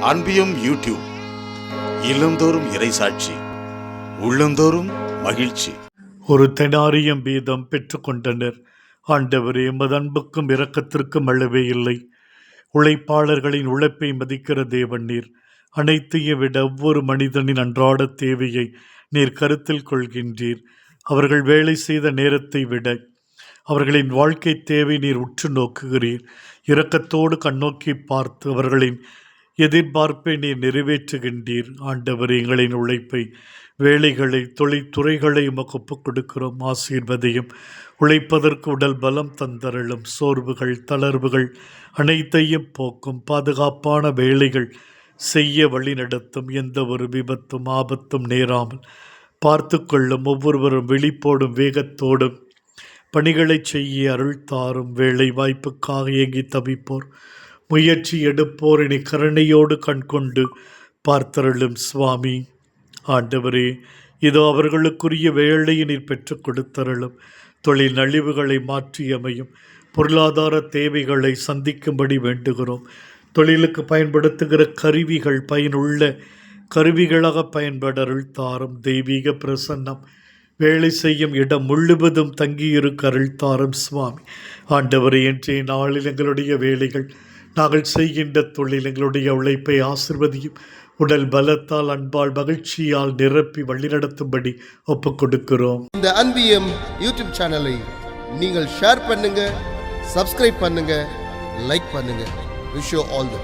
அன்பியும் YouTube இல்லந்தோறும் இறைசாட்சி உள்ளந்தோறும் மகிழ்ச்சி. ஒரு தெனாரியம் வீதம் பெற்றுக்கொண்டனர் ஆண்டவரே எமது அன்புக்கும் இரக்கத்திற்கும் அளவே இல்லை. உழைப்பாளர்களின் உழைப்பை மதிக்கிற தேவநீர் நீர். அனைத்தையும் விட ஒவ்வொரு மனிதனின் அன்றாட தேவையை நீர் கருத்தில் கொள்கின்றீர். அவர்கள் வேலை செய்த நேரத்தை விட அவர்களின் வாழ்க்கை தேவை நீர் உற்று நோக்குகிறீர். இரக்கத்தோடு கண்ணோக்கி பார்த்து அவர்களின் எதிர்பார்ப்பை நீர் நிறைவேற்றுகின்றீர். ஆண்டவர் எங்களின் உழைப்பை வேலைகளை தொழில்துறைகளை உமக்கு ஒப்புக் கொடுக்கிறோம். ஆசீர்வதையும். உழைப்பதற்கு உடல் பலம் தந்தரலும் சோர்வுகள் தளர்வுகள் அனைத்தையும் போக்கும். பாதுகாப்பான வேலைகள் செய்ய வழிநடத்தும் எந்த ஒரு விபத்தும் ஆபத்தும் நேராமல் பார்த்து கொள்ளும். ஒவ்வொருவரும் விழிப்போடும் வேகத்தோடும் பணிகளை செய்ய அருள் தாரும். வேலை வாய்ப்புக்காக ஏங்கி தவிப்போர். முயற்சி எடுப்போரினை கருணையோடு கண்கொண்டு பார்த்தருளும் சுவாமி. ஆண்டவரே இதோ அவர்களுக்குரிய வேலையை நீர் பெற்றுக் கொடுத்தருளும். தொழில் நலிவுகளை மாற்றியமையும் பொருளாதார தேவைகளை சந்திக்கும்படி வேண்டுகிறோம். தொழிலுக்கு பயன்படுத்துகிற கருவிகள் பயனுள்ள கருவிகளாக பயன்படருள் தாரும். தெய்வீக பிரசன்னம் வேலை செய்யும் இடம் முழுவதும் தங்கியிருக்க அருள் தாரும் சுவாமி. ஆண்டவர் இன்றைய நாளில் எங்களுடைய வேலைகள் நாங்கள் செய்கின்ற தொழில் எங்களுடைய உழைப்பை ஆசிர்வதியும். உடல் பலத்தால் அன்பால் மகிழ்ச்சியால் நிரப்பி வழிநடத்தும்படி ஒப்புக் கொடுக்கிறோம். இந்த அன்பியம் யூடியூப் சேனலை நீங்கள் ஷேர் பண்ணுங்க சப்ஸ்கிரைப் பண்ணுங்க லைக் பண்ணுங்க. Wish all the